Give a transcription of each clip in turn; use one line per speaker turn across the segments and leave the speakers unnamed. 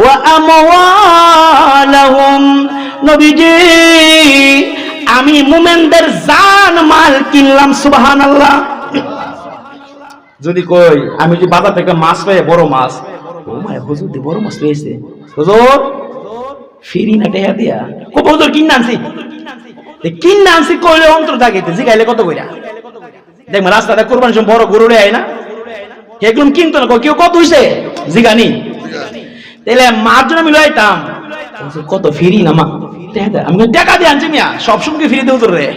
ওয়া আমওয়ালাহুম। নবীজি, আমি মুমিনদের জান, মাল কিনলাম, সুবহানাল্লাহ। যদি কই, আমি যদি বাজার থেকে মাছ পাই বড় মাছ। ও মায় হুজুর দি বড় মাছ পেয়েছে। হুজুর, ফিরি না টেহা দিয়া। কো হুজুর কিন আনছি। কিন আনছি, কইলে অন্তর থাকেতে জিগাইলে কত কইরা? দেখবেন রাস্তাটা কোরবানির সময় বড় গরু আয় না। এগুলো কিনতো না, কেউ কত হইছে? জিগানি। তাহলে মার জন্য আমি লইতাম। কত ফিরি না, মা? আমি টাকা দিয়ে আনছি মিয়া সবসময় ফিরি দেবো তোর? রে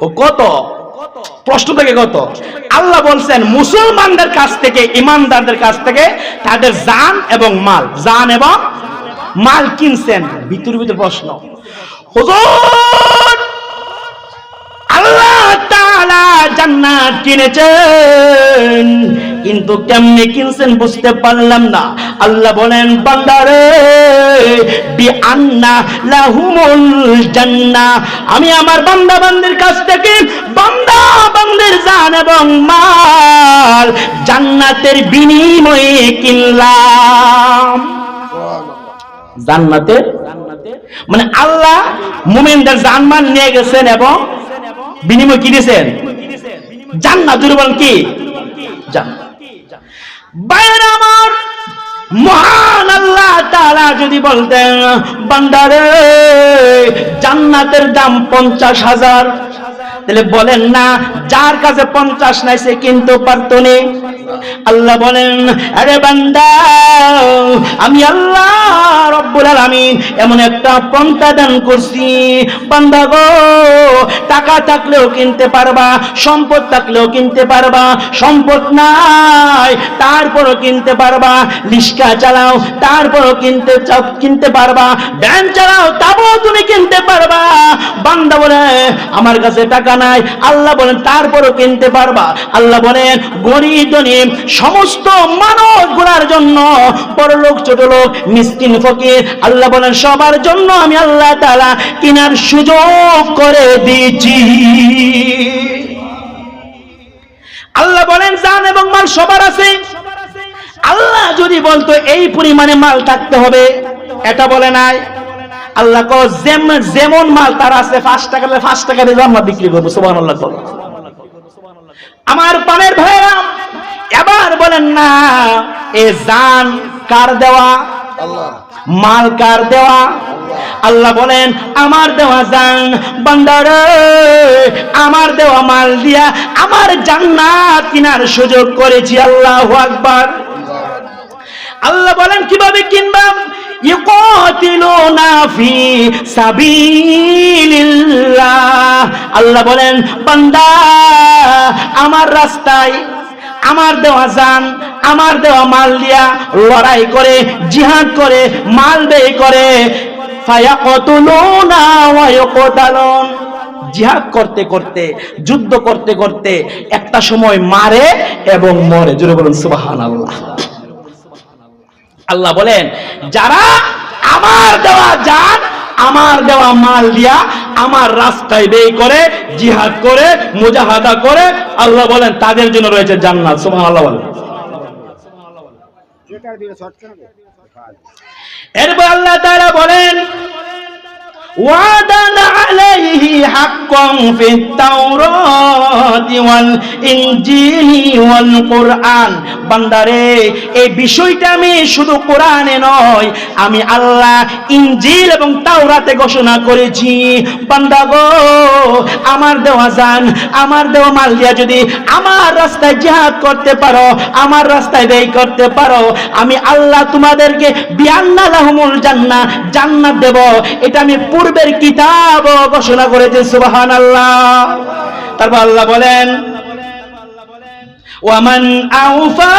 ও, কত? প্রশ্ন থেকে কত? আল্লাহ বলছেন, মুসলমানদের কাছ থেকে, ইমানদারদের কাছ থেকে তাদের জান এবং মাল। জান এবং মাল কিনছেন। ভিতর ভিতর প্রশ্ন। হুজুর, আল্লাহ তাআলা জান্নাত কিনেছেন। কিন্তু কেমনে কিনছেন বুঝতে পারলাম না। আল্লাহ বলেন, বান্দারে বি আন্না লাহুমুল জান্নাহ আমি আমার বান্দা বান্দির কাছ থেকে বান্দা বান্দির জান এবং মাল জান্নাতের বিনিময়ে কিনলাম। জান্নাতের মানে আল্লাহ মুমিনদের জানমান নিয়ে গেছেন এবং বিনিময় কি দিয়েছেন? জান্নাত। বলেন কি? জান্নাত। বাইরে আমার মহান আল্লাহ তারা যদি বলতেন, বান্দারে, জান্নাতের দাম পঞ্চাশ হাজার। তাহলে বলেন না, যার কাছে পঞ্চাশ নাই সে কিন্তু পারতো নে। আল্লাহ বলেন, আরে বান্দা, আমি আল্লাহ রব্বুল আলামিন এমন একটা পন্থা দান করছি। বান্দা গো, টাকা থাকলেও কিনতে পারবা, সম্পদ থাকলেও কিনতে পারবা, সম্পদ নাই, তারপরও কিনতে পারবা। লিস্কা চালাও, তারপরও কিনতে কিনতে পারবা। ব্যান চালাও তাও তুমি কিনতে পারবা। বান্দা বলে, আমার কাছে টাকা নাই। আল্লাহ বলেন, তারপরও কিনতে পারবা। আল্লাহ বলেন, গরিব ধনী সমস্ত মানবগুলার জন্য, বড় লোক, ছোট লোক, মিসকিন, ফকির, আল্লাহ বলেন, সবার জন্য আমি আল্লাহ তাআলা কিনার সুযোগ করে দিয়েছি। আল্লাহ বলেন, জান এবং মাল সবার আছে। আল্লাহ যদি বলতো, এই পরিমাণে মাল থাকতে হবে, এটা বলে নাই। আল্লাহ যেমন মাল তার আছে, পাঁচ টাকা পাঁচ টাকা দিয়ে আমরা বিক্রি করব। সুবাহ আল্লাহ আমার পানের ভাইরা এবার বলেন না, এ জান কার দেওয়া? মাল কার দেওয়া? আল্লাহ বলেন, আমার দেওয়া জান, বান্দারে, আমার দেওয়া মাল দিয়া আমার জান্নাত কিনার সুযোগ করেছি আল্লাহু আকবার। আল্লাহ বলেন, কীভাবে কিনবাম? আল্লাহ বলেন, বান্দা, আমার রাস্তায় আমার দেওয়া জান আমার দেওয়া মাল দিয়া লড়াই করে, জিহাদ করে, মাল ব্যয় করে। জিহাদ করতে করতে, যুদ্ধ করতে করতে একটা সময় মারে এবং মরে। জুড়ে বলুন, সুবহানাল্লাহ। আল্লাহ আল্লাহ বলেন, যারা আমার দেওয়া যান আমার দেওয়া মাল দিয়া আমার রাস্তায় বেই করে, জিহাদ করে, মুজাহাদা করে, আল্লাহ বলেন, তাদের জন্য রয়েছে জান্নাত। সুমান আল্লাহ বলেন। এরপর আল্লাহ তারা বলেন, ওয়াদান عليه حقا في التوراة والإنجيل والقرآن বান্দারে এই বিষয়টা আমি শুধু কোরআনে নয় আমি আল্লাহ ইনজিল এবং তাওরাতে ঘোষণা করেছি বান্দা গো আমার দেওয়া জান আমার দেওয়া মাল দিয়া যদি আমার রাস্তায় জিহাদ করতে পারো আমার রাস্তায় ব্যয় করতে পারো আমি আল্লাহ তোমাদেরকে বিয়ান্না লাহুমুল জান্নাহ জান্নাত দেব এটা আমি পূর্বের কিতাব ঘোষণা করেছে সুবাহান আল্লাহ তারপর আল্লাহ বলেন ওয়ামান আউফা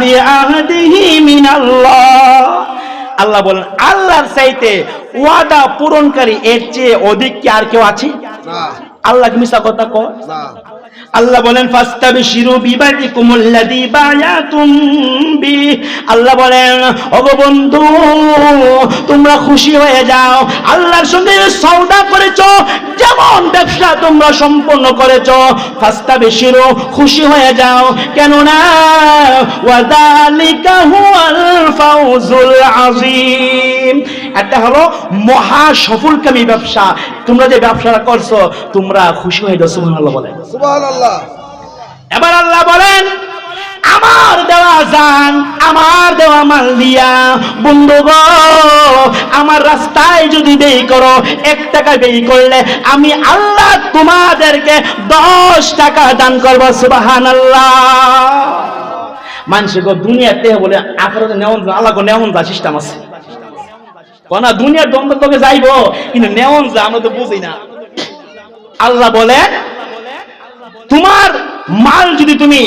বিআহদিহি মিনাল্লাহ। আল্লাহ বলেন আল্লাহর চাইতে ওয়াদা পূরণকারী এর চেয়ে অধিক কি আর কেউ আছে? আল্লাহ মিশা কথা কয়? আল্লাহ বলেন, ফাস্তাবশিরু বিবাইকুমুল্লাযী বায়াতুম বি। আল্লাহ বলেন ওগো বন্ধু, তোমরা খুশি হয়ে যাও। আল্লাহর সঙ্গে সওদা করেছ, যেমন ব্যবসা তোমরা সম্পন্ন করেছ। ফাস্তাবশিরু, খুশি হয়ে যাও। কেন না ওয়াযালিকা হুয়াল ফাউজুল আযীম। এটা হলো মহা সফলকামী ব্যবসা। তোমরা যে ব্যবসাটা করছ তোমরা খুশি হয়ে যাও সুবহানাল্লাহ বলেন। এবার আল্লাহ বলেন আমার দেওয়া জান আমার দেওয়া মাল দিয়া বন্ধু গো আমার রাস্তায় যদি ব্যয় করো এক টাকা ব্যয় করলে আমি আল্লাহ তোমাদেরকে দশ টাকা দান করব সুবাহান আল্লাহ মানুষে গো দুনিয়াতে বলে আখরাতে নেওয়ান আল্লাহ গো নেওয়ান যা সিস্টেম আছে। কোনা দুনিয়ার দ্বন্দ্ব তোকে যাইবো, কিন্তু নেওয়ান যা, আমরা তো বুঝি না। আল্লাহ বলেন, তোমার মাল যদি তুমি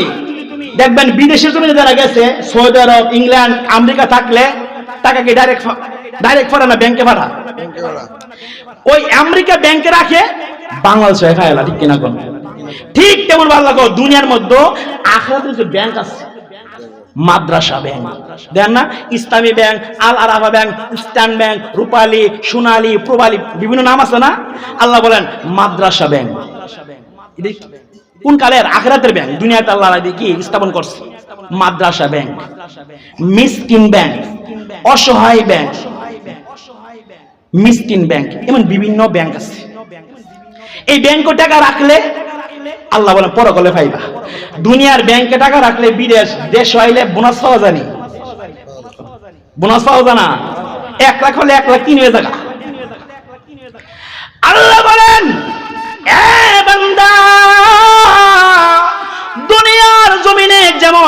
দেখবেন বিদেশের জমিতে যারা গেছে সৌদি আরব, ইংল্যান্ড, আমেরিকা থাকলে টাকাকে ডাইরেক্ট ডাইরেক্ট পাঠা না ব্যাংকে পাঠা। ওই আমেরিকা ব্যাংকে রাখে, বাংলাদেশে খায় ঠিক কিনা কোন? ঠিক তেমন ভালো লাগো, দুনিয়ার মধ্যে আখরাতের যে ব্যাংক আছে মাদ্রাসা ব্যাংক। দেন না? Islami bank, Al Arafah bank, eastern bank, Rupali, Sonali, Prabali, বিভিন্ন নাম আছে না? আল্লাহ বলেন, মাদ্রাসা ব্যাংক। কোন কালের? আখরাতের ব্যাংক। দুনিয়াতে আল্লাহ কি স্থাপন করছে? মাদ্রাসা ব্যাংক। মিসকিন ব্যাংক। অসহায় ব্যাংক। মিসকিন ব্যাংক। এমন বিভিন্ন ব্যাংক আছে। এই ব্যাংকে টাকা রাখলে আল্লাহ বলেন, পরকলে পাইবা দুনিয়ার ব্যাংকে টাকা রাখলে বিদেশ, দেশ হইলে বোনাস পাওয়া জানি বোনাস পাওয়া জানা এক লাখ হলে এক লাখ তিন হয়ে টাকা। আল্লাহ বলেন এ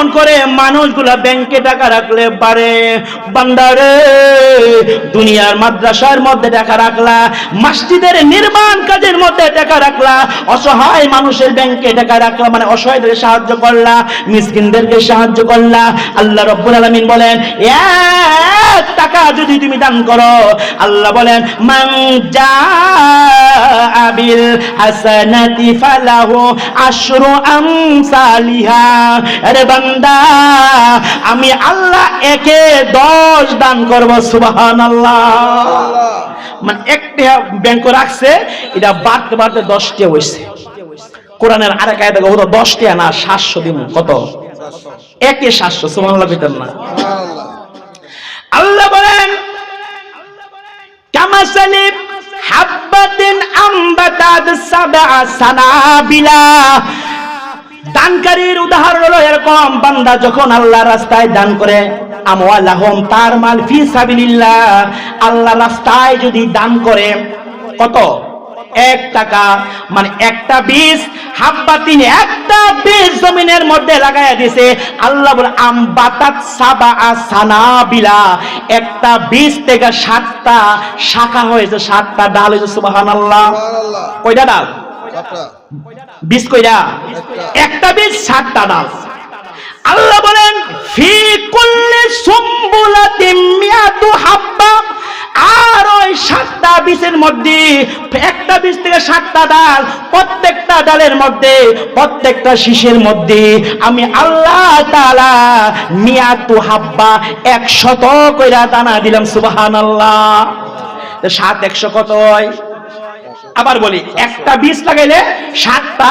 যেমন করে মানুষগুলা ব্যাংকে টাকা রাখলে পারে। বান্দারে, দুনিয়ার মাদ্রাসার মধ্যে টাকা রাখলা, মসজিদের নির্মাণ কাজের মধ্যে টাকা রাখলা, অসহায় মানুষের ব্যাংকে টাকা রাখলা মানে অসহায়দের সাহায্য করলা, মিসকিনদেরকে সাহায্য করলা। আল্লাহ রব্বুল আলামিন বলেন, এক টাকা যদি তুমি দান করো। আল্লাহ বলেন, মান জাআ বিল হাসানাতি ফালাহু আশরু আমসালিহা। আরে বান্দা আমি আল্লাহ একে দশ দান করব, সুবহানাল্লাহ। মানে একটা ব্যাংক রাখছে, এটা বাড়তে বাড়তে দশটা হয়েছে কোরআনের আরেক আয়াতে ওটা দশটা না, সাতশো দিন, কত? একে সাতশো ভিতর না। আল্লাহ বলেন কামাসালি হাব্বাতিন আম্বাতাদ সাবআ সানাবিলা দানকারীর উদাহরণ হলো এরকম বান্দা যখন আল্লাহর রাস্তায় দান করে আমওয়ালাহুম তার মাল ফি সাবিলিল্লাহ আল্লাহ রাস্তায় যদি দান করে কত? এক টাকা মানে একটা বীজ হাব্বা তিনি একটা বীজ জমিনের মধ্যে লাগাইয়া দিছে আল্লাহ বলে আম বাতাত সাবা সানাবিলা। একটা বীজ থেকে সাতটা শাখা হয়েছে সাতটা ডাল হয়েছে সুবহানাল্লাহ।
সুবহানাল্লাহ।
কয়টা ডাল?
চারটা
বীজ কইরা। একটা বীজ সাতটা ডাল আল্লাহ বলেন, ফি কুল্লি হাব্বা। আর ওই সাতটা মধ্যে, একটা থেকে সাতটা ডাল, প্রত্যেকটা ডালের মধ্যে, প্রত্যেকটা মধ্যে আমি আল্লাহ তাআলা মিয়াতু হাব্বা একশত কইরা দানা দিলাম, সুবহানাল্লাহ। তো সাত একশো কত হয়? আবার বলি একটা বীজ লাগাইলে সাতটা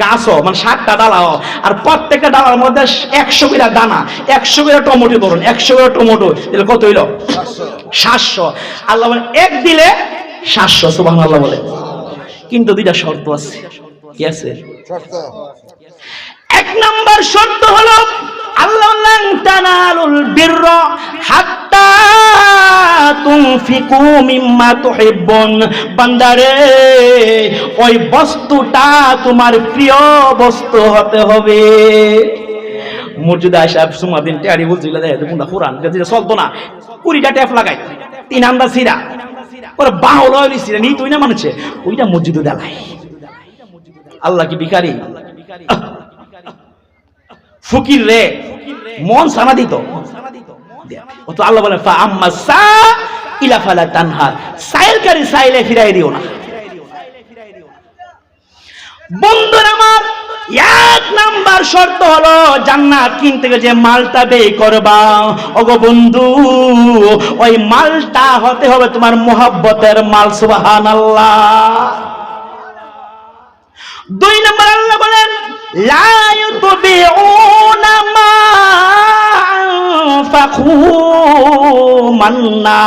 গাছও মানে সাতটা ডালাও আর প্রত্যেকটা ডালার মধ্যে একশো বিরা দানা একশো বিরা টমেটো ধরুন একশো বিরা টমেটো দিলে কত হইল? সাতশো। আল্লাহ বলে এক দিলে সাতশো সুবাহ আল্লাহ বলে। কিন্তু দুইটা শর্ত আছে। কি আছে? এক নাম্বার শর্ত হলো আল্লাহ তানালুল বিরর হাত্তা তুনফিকু মিম্মা বান্দারে, ওই বস্তুটা তোমার প্রিয় বস্তু হতে হবে। টেয়ারি বলছিল কোরআন চলতো না। কুড়িটা ট্যাপ লাগাই, তিন আন্দা সিরা। ওরা সিরা তুই না ওইটা আল্লাহ কি ভিখারি? ফকির রে, মন সানা দিত। ও তো আল্লাহ বলেন ফা আম্মা সা ইলা ফালা তানহার সাইলকারী সাইলে ফিরাই দিও না। বন্ধুর আমার, এক নাম্বার শর্ত হলো জান্নাত কিনতে গেলে যে মালটা ব্যয় করবা। ওগো বন্ধু, ওই মালটা হতে হবে তোমার মোহাব্বতের মাল, সুবহানাল্লাহ। দুই নম্বর আল্লাহ বলেন, লা ইউতবিউনা মা আনফাকু মান্না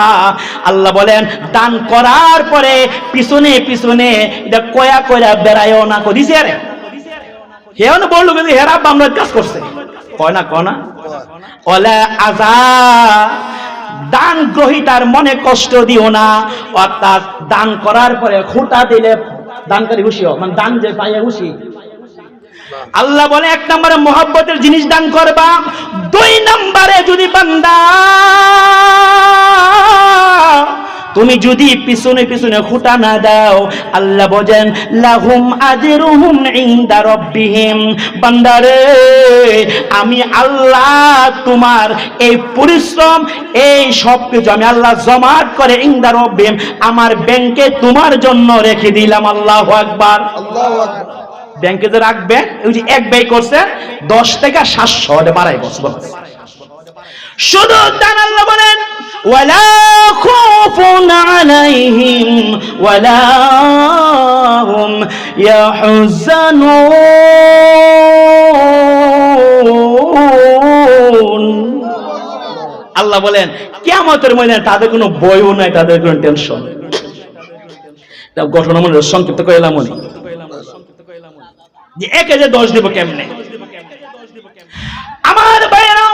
আল্লাহ বলেন, দান করার পরে পিছনে পিছনে এটা কয়া কয়া বেড়ায়ও না করিস আরে। হেও না বলল কিন্তু হেরা আমরা কাজ করছে। কয় না কয় না? ওলা আজা, দান গ্রহিতার মনে কষ্ট দিও না। অর্থাৎ দান করার পরে খুঁটা দিলে দানকারী খুশি হোক মানে দান যে পাইয়া খুশি আল্লাহ বলে, এক নম্বরে মোহাব্বতের জিনিস দান করবা, দুই নম্বরে যদি বান্দা, তুমি যদি পিছনে পিছনে খুঁটা না দাও, আল্লাহ বলেন, লাহুম আজরুহুম ইনদা রাব্বিহিম। বান্দারে আমি আল্লাহ তোমার এই পরিশ্রম, এই সব কিছু আমি আল্লাহ জমাট করে ইনদা রাব্বিহিম, আমার ব্যাংকে তোমার জন্য রেখে দিলাম, আল্লাহু আকবার।
আল্লাহু আকবার।
ব্যাংকে যে রাখবে ওই যে এক ব্যয় করছে দশ থেকে সাতশো বাড়াই বছর শুধু আল্লাহ বলেন, ওয়ালা খুফুন আলাইহিম, ওয়ালা আল্লাহ বলেন, কিয়ামতের ময়দানে তাদের কোনো বইও নাই, তাদের কোনো টেনশন ঘটনা মনে সংক্ষিপ্ত করে এলাম মনে যে একে যে দোষ দিব কেমনে? আমার ভাইয়েরা,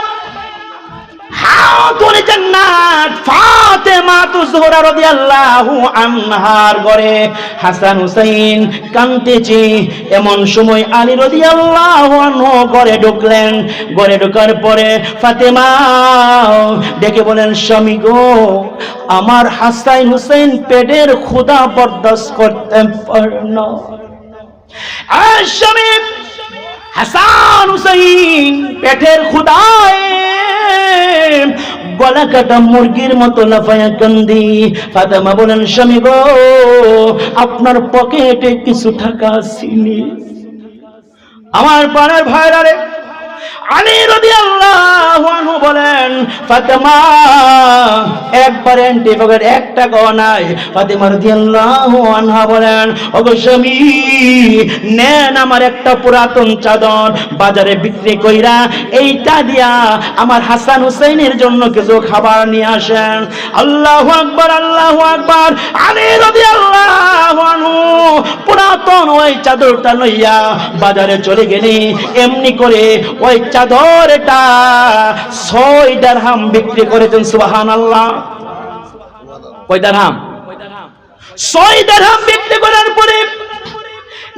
হাতুল জান্নাত ফাতেমা তু জোহরা রাদিয়াল্লাহু আনহার ঘরে হাসান হুসাইন কান্তেছে এমন সময় আলী রাদিয়াল্লাহু আনহু ঘরে ঢুকলেন। ঘরে ঢোকার পরে ফাতেমা ডেকে বলেন স্বামী গো, আমার হাসান হুসাইন পেটের ক্ষুধা বরদাস্ত করতে পারে না। হাসান হুসাইন পেটের খুদায়। গলা কাটা মুরগির মতো লাফায়া কান্দি। ফাতেমা বলেন, স্বামী গো, আপনার পকেটে কিছু টাকা আসিনি আমার পাড়ার ভাইরা রে আলী রাদিয়াল্লাহু আনহু বলেন, ফাতেমা, একবার এন্টি পকেট এক টাকাও নাই। ফাতেমা ওগো স্বামী, নেন আমার একটা পুরাতন চাদর বাজারে বিক্রি কইরা এইটা দিয়া আমার হাসান হুসাইনের জন্য কিছু খাবার নিয়ে আসেন। আল্লাহ আকবার আল্লাহ আকবার, আলী রাদিয়াল্লাহু আনহু পুরাতন ওই চাদরটা লইয়া বাজারে চলে গেলি। এমনি করে ওই চাদরটা ছয় ডারহাম বিক্রি করেছেন সুবাহান আল্লাহ ওই ডারহাম ছয় ডারহাম বিক্রি করার পরে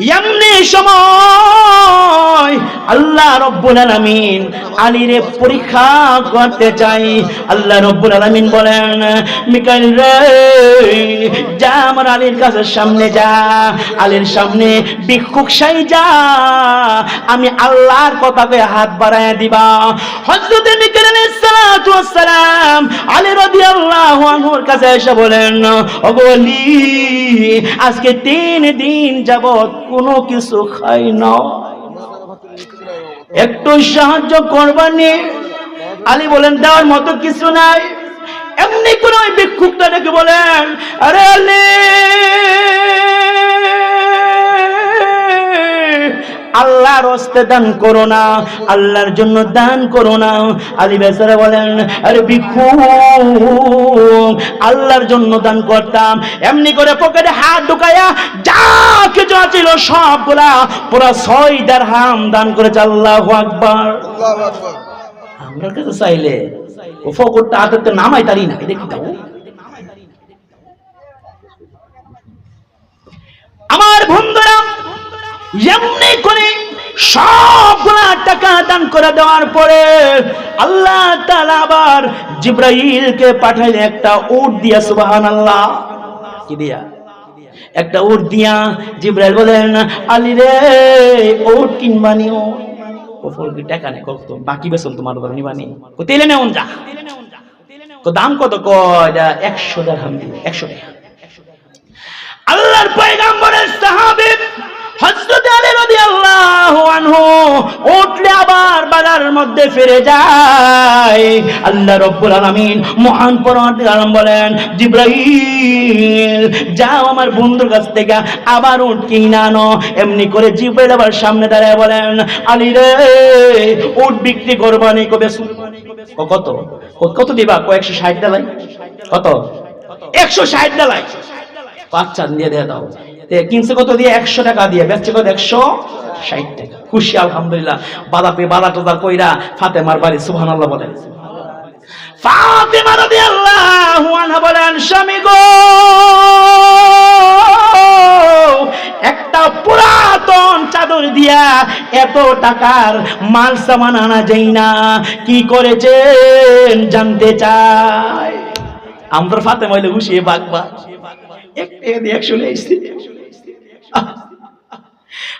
এমনি সময় আল্লাহ রব্বুল আলামিন আলীরে পরীক্ষা করতে চাই। আল্লাহ রব্বুল আলামিন বলেন, মিকাইল রে, যা আমার আলীর কাছে সামনে যা, আলীর সামনে ভিক্ষুক সাই যা, আমি আল্লাহর কথাকে হাত বাড়ায় দিবা। হযরত মিকাইল আলাইহিস সালাতু ওয়াস সালাম আলী রাদিয়াল্লাহু আনহুর কাছে এসে বলেন, ওগো আলী, আজকে তিন দিন যাবত কোনো কিছু খাই না। একটু সাহায্য করবানি। আলী বলেন, দেওয়ার মতো কিছু নাই। এমনি কোন বিক্ষুব্ধ ডেকে বলেন, আরে আলী আল্লাহর হস্তে দান করো না আল্লাহর জন্য দান করো না। আলী বেচারা বলেন আরে ভিক্ষু আল্লাহর জন্য দান করতাম। এমনি করে পকেটে হাত ঢুকাইয়া যা কিছু ছিল সবগুলা পুরা ছয় দার হাম দান করেছে আল্লাহ আকবার। আমরা কাছে চাইলে ও ফকরটা হাতে নামাই তারি না দেখি দাও আমার বন্ধুরা এমনি করে সবগুলা টাকা দান করে দেওয়ার পরে আল্লাহ তাআলা আবার জিব্রাইলকে পাঠাইলে একটা উট দিয়া সুবহান আল্লাহ কি দিয়া? একটা উট দিয়া জিব্রাইল বলেন আলী রে, উট কিনবানিও কফল কি টাকা নেই? কত বাকি বেতন তোমার ধর নিবানি তেলে যা। দাম কত? কয় একশো দিবে একশো টাকা। আল্লাহর পয়গাম্বরের সাহাবী উঠলে আবার মধ্যে ফিরে যায়। বলেন আমার বন্ধুর কাছ থেকে আবার উঠ এমনি করে জিব্রাইল আবার সামনে দাঁড়ায় বলেন, আলী রে, উঠ বিক্রি করবানি কবে কত? কত দিবা? কয়েকশো ষাট ডালাই কত? একশো ষাট ডালাই বাচ্চা দিয়ে দিয়ে দাও। তে কিনছে কত দিয়ে? একশো টাকা দিয়ে। বেচছে কত? একশো ষাট টাকা। খুশি, আলহামদুলিল্লাহ। বাধা পেয়ে বাধা টোদা কইরা ফাতেমার বাড়ি সুবহান আল্লাহ বলেন। ফাতেমা আনহা বলেন, স্বামী গো, একটা পুরাতন চাদর দিয়া এত টাকার মাল সামান আনা যাই না। কি করেছেন জানতে চাই? আমরা ফাতেমা হইলে খুশি বাগবা একশো নিয়ে এসছি ফাতেমা তো জোহরাম রাদিয়াল্লাহু আনহা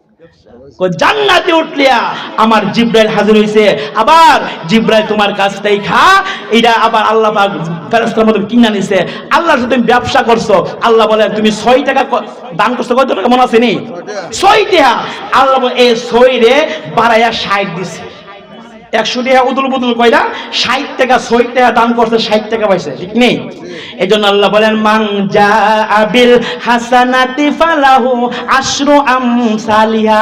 জান্নাতে উঠলিয়া আমার জিব্রাইল হাজির হইছে। আবার জিব্রাইল তোমার কাছ থেকে খা। এটা আবার আল্লাহ পাক ফেরেশতার কিনা নিছে। আল্লাহ তুমি ব্যবসা করছ আল্লাহ বলে তুমি ছয় টাকা দান করছ কত টাকা মনে আছে নি? ছয় টাকা। আল্লাহ বলে এই ছয় রে বাড়াইয়া সাইড দিছে। একশো টাকা উদুল বুদুল কয়টা ষাট টাকা, ছয় টাকা দান করছে, ষাট টাকা পাইছে। ঠিক নেই? এই জন্য আল্লাহ বলেন, মান যা আবিল হাসানাতি ফালাহু আশরু আমসালিহা।